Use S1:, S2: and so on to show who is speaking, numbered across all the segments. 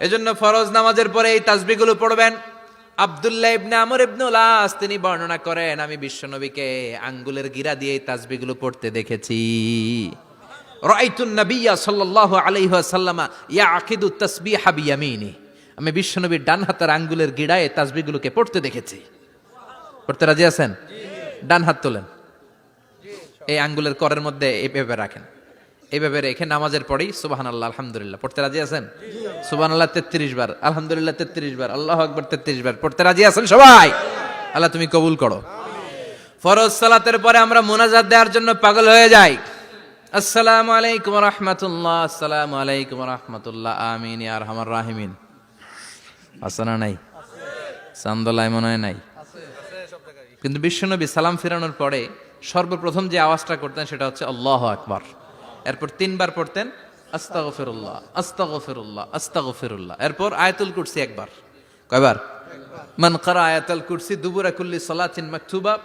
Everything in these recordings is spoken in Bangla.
S1: এজন্য ফরজ নামাজের পরে এই তাসবিগুলো পড়বেন। আব্দুল্লাহ ইবনে আমর ইবনে উলাস, তিনি বর্ণনা করেন, আমি বিশ্বনবীকে আঙ্গুলের গিরা দিয়ে এই তাসবিগুলো পড়তে দেখেছি। রাইতুন নবিয়া সাল্লাল্লাহু আলাইহি ওয়াসাল্লামা ইয়াকিদু তাসবিহা বিয়ামিনি। আমি বিশ্বনবীর ডান হাতের আঙ্গুলের গিড়ায় এই তাসবিগুলোকে পড়তে দেখেছি। পড়তে রাজি আছেন? ডান হাত তোলেন। এই আঙ্গুলের করের মধ্যে এইভাবে রাখেন। এইভাবে রেখে নামাজের পরেই সুবাহান আল্লাহ আলহামদুলিল্লাহ। পড়তে রাজি আছেন? সুবাহান আল্লাহ তেত্রিশ বার। আলহামদুলিল্লাহ, তেত্রিশ বার। আল্লাহ আকবর, তেত্রিশ বার। পড়তে রাজি আছেন সবাই? আল্লাহ তুমি কবুল করো। ফরজ সালাতের পরে আমরা মোনাজাত দেওয়ার জন্য পাগল হয়ে যাই। আসসালামু আলাইকুম রহমতুল্লাহ। আসসালামু আলাইকুম রহমতুল্লাহ। আমিন আর হামার রাহিমিন। আসানা নাই? চান্দলায় মনে হয় নাই? কিন্তু বিশ্বনবী সালাম ফেরানোর পরে সর্বপ্রথম যে আওয়াজটা করতেন সেটা হচ্ছে আল্লাহ আকবার। এরপর তিনবার পড়তেন, আস্তাগফিরুল্লাহ আস্তাগফিরুল্লাহ আস্তাগফিরুল্লাহ। এরপর আয়াতুল কুরসি একবার। কয়বার? মান কারা আয়াতুল কুরসি দুবুরা কুল্লি সালাতিন মাকতুবা,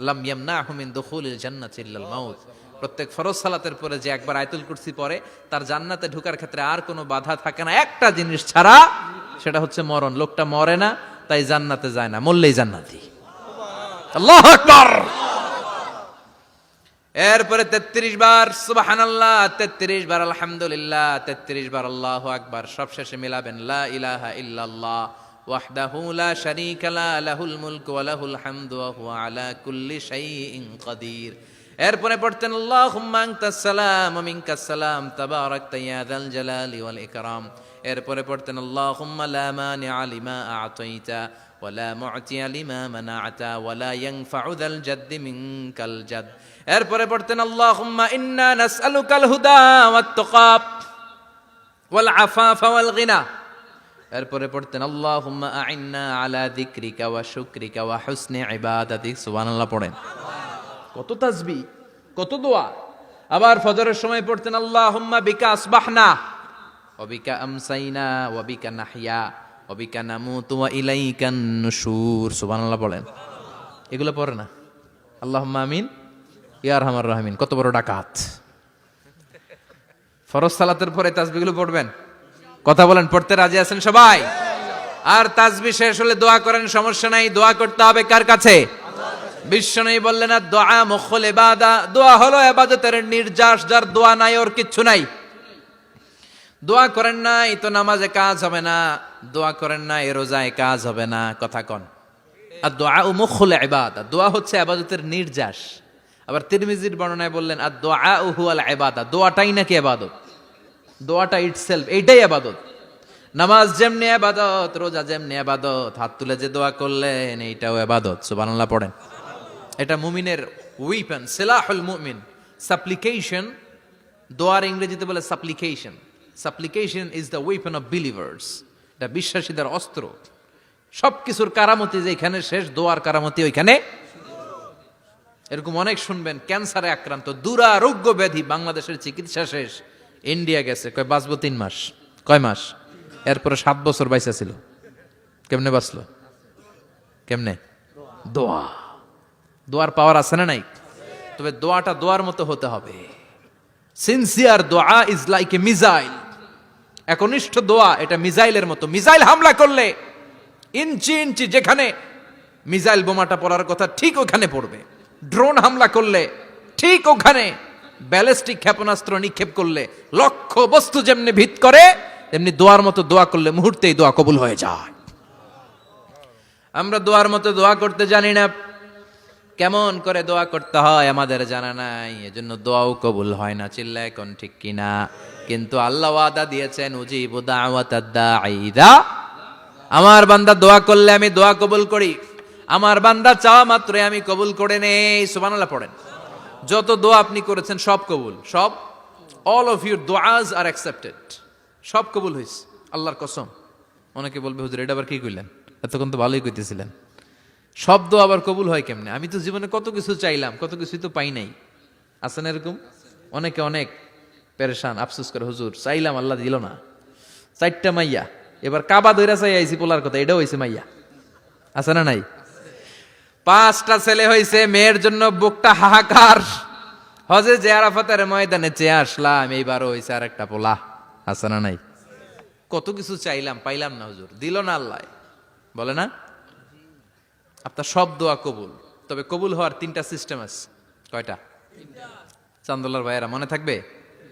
S1: লাম ইয়ামনাহু মিন দুখুলিল জান্নাতি ইল্লাল মাউত। প্রত্যেক ফরজ সালাতের পরে যে একবার আয়াতুল কুরসি পড়ে, তার জান্নাতে ঢোকার ক্ষেত্রে আর কোনো বাধা থাকে না। একটা জিনিস ছাড়া সেটা হচ্ছে মরণ। লোকটা মরে না, তাই জান্নাতে যায় না। মরলেই জান্নাতি। আল্লাহ আকবার! এরপরে তেত্রিশ বার সুবাহান আল্লাহ তেত্রিশ বার, আলহামদুলিল্লাহ, তেত্রিশ বার, আল্লাহ আকবার সব শেষে মিলাবেন, লা ইলাহা ইল্লাল্লাহ, ওয়াহদাহু লা শারীকা লা, লাহুল মুলকু ওয়া লাহুল হামদু, ওয়া হুয়া আলা কুল্লি এরপরে পড়তেন, আল্লাহুম্মা আনতাস সালাম, ওয়া মিনকাস সালাম, তাবারাকতা ইয়া যাল জালালি এরপরে পড়তেন, আল্লাহুম্মা লা মানিআ লিমা আ'তাইতা ওয়ালা মুআতি আলিমা মানাআতা ওয়ালা ইয়ানফাউ যাল জাদ্দ মিনকাল জাদ। এরপরে পড়তেন, আল্লাহুম্মা ইন্না নাসআলুকাল হুদা ওয়াত তাকা ওয়াল আফাফা ওয়াল গিনা। এরপরে পড়তেন, আল্লাহুম্মা আইন্না আলা যিকরিকা ওয়া শুকরিকা ওয়া হুসনি ইবাদাতিক সুবহানাল্লাহ পড়েন। কত তাসবি কত দোয়া। আবার ফজরের সময় পড়তেন, আল্লাহুম্মা বিকা আসবাহনা। ওয়া বিকা আমসাইনা, ওয়া নাহিয়া। ওয়া বিকা নামুতু ওয়া ইলাইকান নুশুর সুবহানাল্লাহ পড়েন এগুলো পড়ে না? আল্লাহুম্মা আমিন। ইয়া রহমান রাহমিন। কত বড় ডাকাত। ফরজ সালাতের পরে তাসবিগুলো পড়বেন? কথা বলেন, পড়তে রাজি আছেন সবাই? আর তাজবি শেষ হলে দোয়া করেন, সমস্যা নাই, দোয়া করতে হবে কার কাছে? বিশ্ব নেই বললেন না দোয়া মুখল এবাদা দোয়া হলো এবাদতের নির্যাস, যার দোয়া নাই, ওর কিচ্ছু নাই। দোয়া করেন নাই তো নামাজে কাজ হবে না। দোয়া করেন না এ রোজায় কাজ হবে না, কথা কন। আর দোয়া ও মুখল এবাদা দোয়া হচ্ছে আবাদতের নির্যাস। আবার তিরমিজির বর্ণনায় বললেন, আর দোয়া ও হুয়াল এবাদা দোয়াটাই নাকি আবাদত দোয়াটা ইটসেলফ এইটাই আবাদত নামাজ যেমনি আবাদত রোজা যেমনি আবাদত হাত তুলে যে দোয়া করলেন, এইটাও আবাদত সুবহানাল্লাহ পড়েন। এটা মুমিনের উইপেন সিলাহুল মুমিন সাপ্লিকেশন দোয়ার ইংরেজিতে বলে supplication supplication is the weapon of believers এটা বিশ্বাসীদের অস্ত্র। সব কিছুর কারামতি যেখানে শেষ, দোয়ার কারামতি ওইখানে। এরকম অনেক শুনবেন, ক্যান্সারে আক্রান্ত, দুরারোগ্য ব্যাধি, বাংলাদেশের চিকিৎসা শেষ। ইন্ডিয়া গেছে, কয়, বাঁচবো তিন মাস। কয় মাস? এরপরে সাত বছর বাইসা ছিল। কেমনে বাঁচলো? কেমনে? দোয়া। দোয়ার পাওয়ার আছে না নাই? তবে দোয়াটা দোয়ার মতো হতে হবে। সিনসিয়ার দোয়া ইজ লাইক এ মিজাইল একনিষ্ঠ দোয়া, এটা মিজাইলের মতো। মিজাইল হামলা করলে ইঞ্চি ইঞ্চি যেখানে মিজাইল বোমাটা পড়ার কথা ঠিক ওখানে পড়বে। ড্রোন হামলা করলে ঠিক ওখানে ব্যালিস্টিক ক্ষেপণাস্ত্র নিক্ষেপ করলে লক্ষ্য বস্তু যেমনি ভিত করে, তেমনি দোয়ার মতো দোয়া করলে মুহূর্তেই দোয়া কবুল হয়ে যায়। আমরা দোয়ার মতো দোয়া করতে জানি না, কেমন করে দোয়া করতে হয় আমাদের জানা নাই, এজন্য দোয়াও কবুল হয় না চিল্লা এখন ঠিক কিনা। কিন্তু আল্লাহ ওয়াদা দিয়েছেন আমার বান্দা দোয়া করলে আমি দোয়া কবুল করি। আমার বান্দা চাওয়া মাত্রই আমি কবুল করে নেই, সুবহানাল্লাহ পড়েন। যত দোয়া আপনি করেছেন, সব কবুল, সব। All of your duas are accepted সব কবুল হয়েছে আল্লাহর কসম। অনেকে বলবে, হুজুর, এটা আবার কি কইলেন? এতক্ষণ তো ভালোই কইতেছিলেন। শব্দ আবার কবুল হয় কেমনে? আমি তো জীবনে কত কিছু চাইলাম, কত কিছুই তো পাই নাই। আছে এরকম? অনেকে অনেক। পেরেশান, আফসোস করে, হুজুর, চাইলাম আল্লাহ দিল না। চারটা মাইয়া। এবার কাবা দইরা চাই আইছি পোলার কথা, এটাও হয়েছে মাইয়া। আছে না নাই? পাঁচটা ছেলে হয়েছে মেয়ের জন্য বুকটা হাহাকার। হজে যে ময়দানে চেয়ে আসলাম, এইবারও হয়েছে আর একটা পোলা। আছে না নাই? কত কিছু চাইলাম, পাইলাম না, হুজুর। দিল না আল্লাহ। বলে না? আপনার সব দোয়া কবুল। তবে কবুল হওয়ার তিনটা সিস্টেম আছে। কয়টা? চান্দোলার ভাইয়েরা, মনে থাকবে?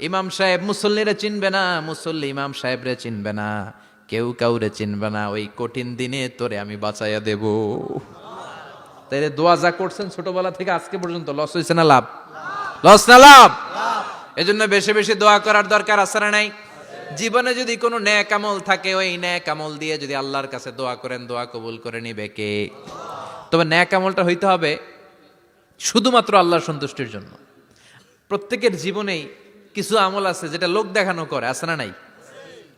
S1: ইমাম সাহেব মুসল্লিরা চিনবে না, মুসল্লি ইমাম সাহেবরে চিনবে না। কেউ কাউরে চিনবে না, ওই কঠিন দিনে তোরে আমি বাঁচাইয়া দেব। তাইলে দোয়া যা করছেন ছোটবেলা থেকে আজকে পর্যন্ত, লস হয়েছে না লাভ? লস না লাভ? এজন্য বেশি বেশি দোয়া করার দরকার আছে না নাই? জীবনে যদি কোনো ন্যাক আমল থাকে, ওই ন্যাক আমল দিয়ে যদি আল্লাহর কাছে দোয়া করেন, দোয়া কবুল করে নিবে কে? তবে ন্যাক আমলটা হইতে হবে শুধুমাত্র আল্লাহর সন্তুষ্টির জন্য। প্রত্যেকের জীবনেই কিছু আমল আছে যেটা লোক দেখানো করে আছে না নাই?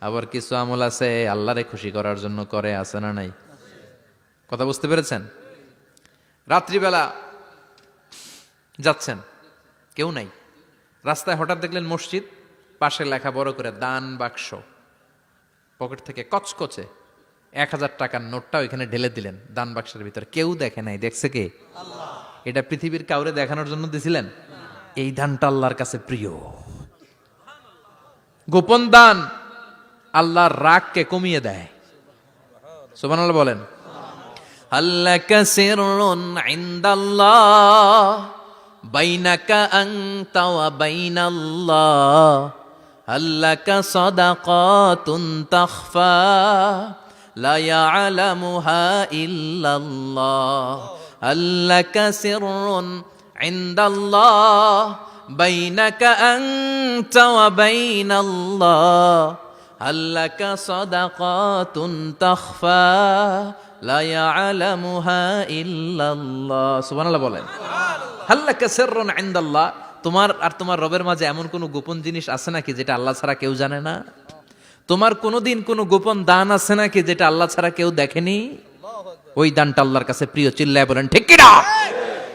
S1: আবার কিছু আমল আছে আল্লাহরে খুশি করার জন্য করে আছে না নাই? কথা বুঝতে পেরেছেন? রাত্রিবেলা যাচ্ছেন কেউ নাই। রাস্তায় হঠাৎ দেখলেন মসজিদ পাশে লেখা বড় করে দান বাক্স। পকেট থেকে কচকচে এক হাজার টাকার নোটটা ওইখানে ঢেলে দিলেন দান বাক্সের ভিতরে। কেউ দেখে নাই দেখছে কে? এটা পৃথিবীর কাউরে দেখানোর জন্য দিছিলেন? এই দানটা আল্লাহর কাছে প্রিয়। গোপন দান আল্লাহর রাগকে কমিয়ে দেয়। সুবান বলেন। আল্লাহকে সেরুন ইন্দাল্লাহ, বাইনাকা আংতা বাইনাল্লাহ আল্লাহকে সাদাকাতুন তাখফা, লা ইয়ালামুহা ইল্লাল্লাহ আল্লাহকে সেরুন ইন্দাল্লাহ الله هل لك سر عند الله بينك أنت وبين الله هل لك صدقات تخفى لا يعلمها إلا الله سبحان الله বলেন هل لك سر عند الله তোমার আর তোমার রবের মাঝে এমন কোনো গোপন জিনিস আছে নাকি যেটা আল্লাহ ছাড়া কেউ জানে না তোমার কোনোদিন কোনো গোপন দান আছে নাকি যেটা আল্লাহ ছাড়া কেউ দেখেনি ওই দানটা আল্লাহর কাছে প্রিয় চিল্লায় বলেন ঠিক কিনা